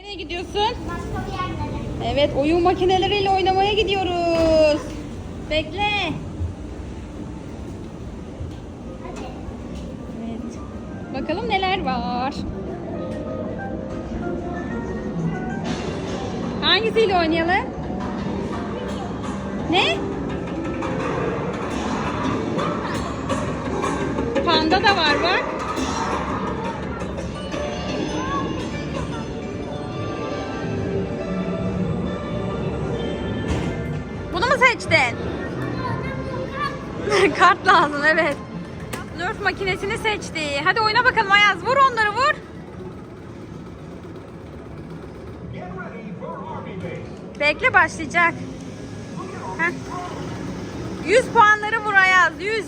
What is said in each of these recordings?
Nereye gidiyorsun? Başka bir yerlere. Evet, oyun makineleriyle oynamaya gidiyoruz. Bekle. Evet. Bakalım neler var. Hangisiyle oynayalım? Ne? Panda da var bak. Seçtin? Kart lazım evet. Nerf makinesini seçti. Hadi oyna bakalım Ayaz. Vur onları vur. Bekle başlayacak. Heh. 100 puanları vur Ayaz. 100.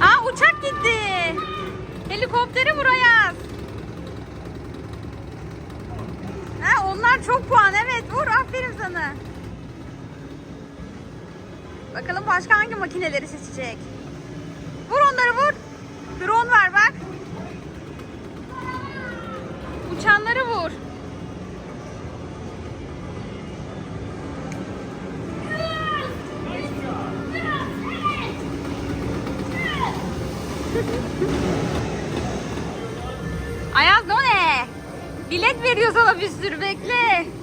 Aa uçak gitti. Helikopteri vur Ayaz. Ha, onlar çok puan evet vur sana. Bakalım başka hangi makineleri seçecek. Vur onları vur. Drone var bak. Uçanları vur. Ayaz o ne? Bilet veriyor sana bir sürü bekle.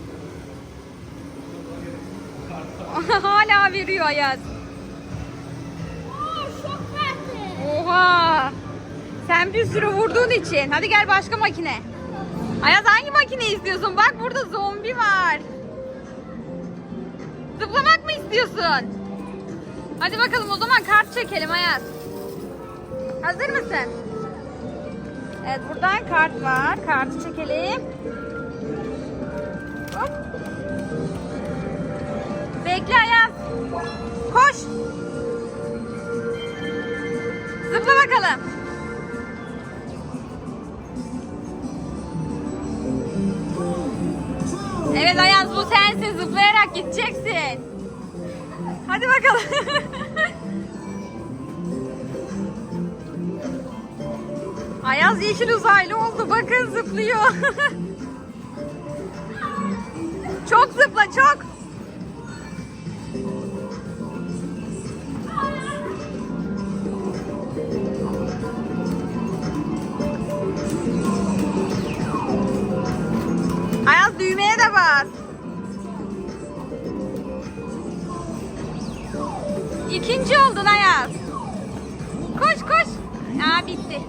Hala veriyor Ayaz. Oo, şok verdi. Oha! Sen bir sürü vurduğun için. Hadi gel başka makine. Ayaz hangi makine istiyorsun? Bak burada zombi var. Zıplamak mı istiyorsun? Hadi bakalım o zaman kart çekelim Ayaz. Hazır mısın? Evet buradan kart var. Kartı çekelim. Hop. Bekle Ayaz. Koş. Zıpla bakalım. Evet Ayaz bu sensin. Zıplayarak gideceksin. Hadi bakalım. Ayaz yeşil uzaylı oldu. Bakın zıplıyor. çok zıpla çok. Bas. İkinci oldun Ayaz. Koş koş. Aa bitti.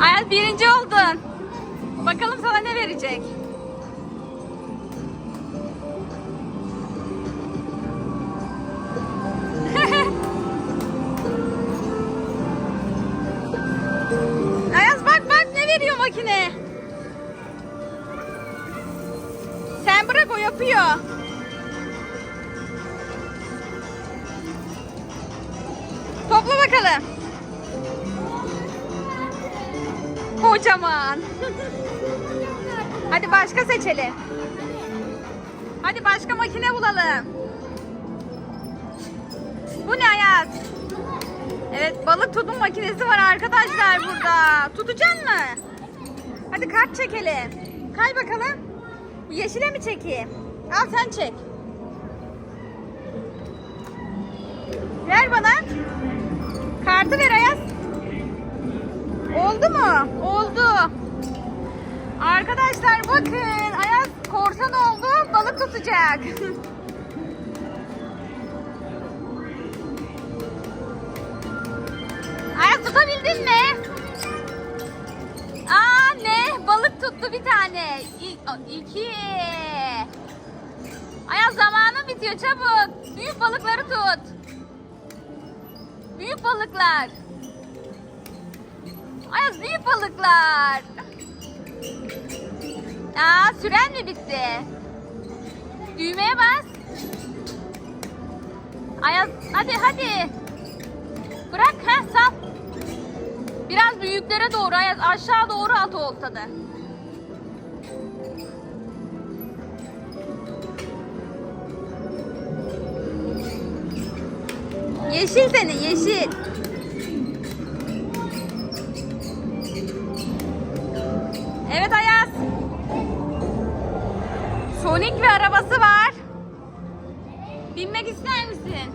Ayaz birinci oldun. Bakalım sana ne verecek. Makine. Sen bırak o yapıyor. Topla bakalım. Kocaman. Hadi başka seçelim. Hadi başka makine bulalım. Bu ne Ayaz? Evet balık tutma makinesi var arkadaşlar burada. Tutacaksın mı? Hadi kart çekelim. Kay bakalım. Yeşile mi çekeyim? Al sen çek. Ver bana. Kartı ver Ayaz. Oldu mu? Oldu. Arkadaşlar bakın Ayaz korsan oldu balık tutacak. tane. İki. Ayaz zamanın bitiyor çabuk. Büyük balıkları tut. Büyük balıklar. Ayaz büyük balıklar. Aa süren mi bitti? Düğmeye bas. Ayaz hadi hadi. Bırak ha sal. Biraz büyüklere doğru Ayaz aşağı doğru at oltadı. Yeşil senin yeşil. Evet Ayaz. Sonic bir arabası var. Binmek ister misin?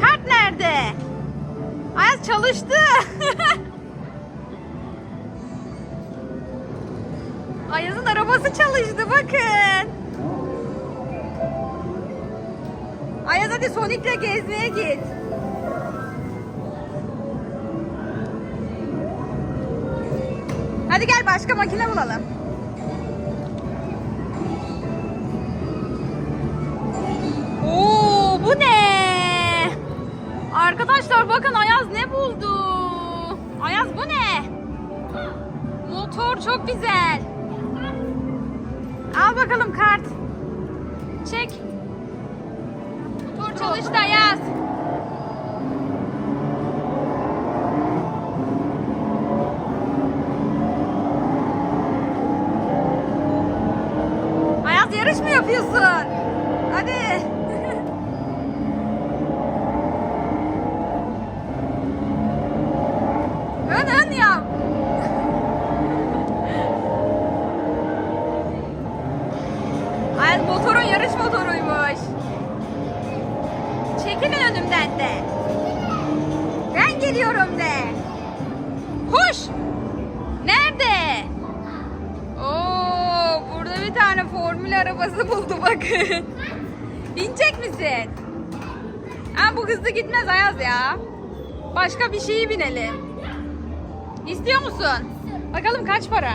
Kart nerede? Ayaz çalıştı. Arabası çalıştı bakın. Ayaz hadi Sonic'le gezmeye git. Hadi gel başka makine bulalım. Oo bu ne? Arkadaşlar bakın Ayaz ne buldu? Ayaz bu ne? Motor çok güzel. Al bakalım kart. Çek. Motor çalıştı Ayaz. Formül arabası buldu bakın. Binecek misin? Ha, bu hızlı gitmez Ayaz ya. Başka bir şeyi binelim. İstiyor musun? Bakalım kaç para?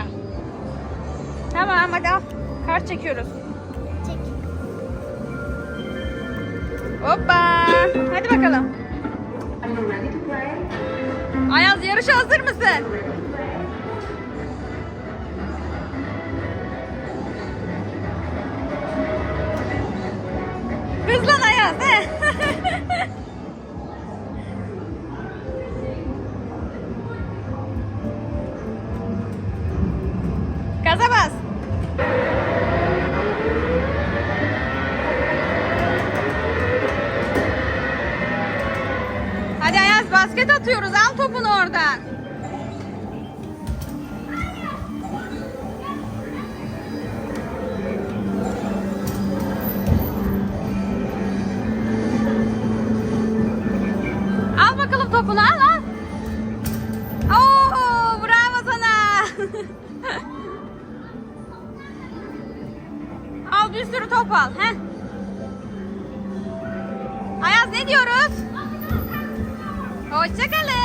Tamam hadi al. Kart çekiyoruz. Çek. Hoppa. Hadi bakalım. Ayaz yarışa hazır mısın? Gaza. Hadi Ayaz basket atıyoruz. Al topunu oradan. Al bakalım topunu al al. Oo, bravo sana. bir sürü top al. Heh. Ayaz ne diyoruz? Hoşçakalın.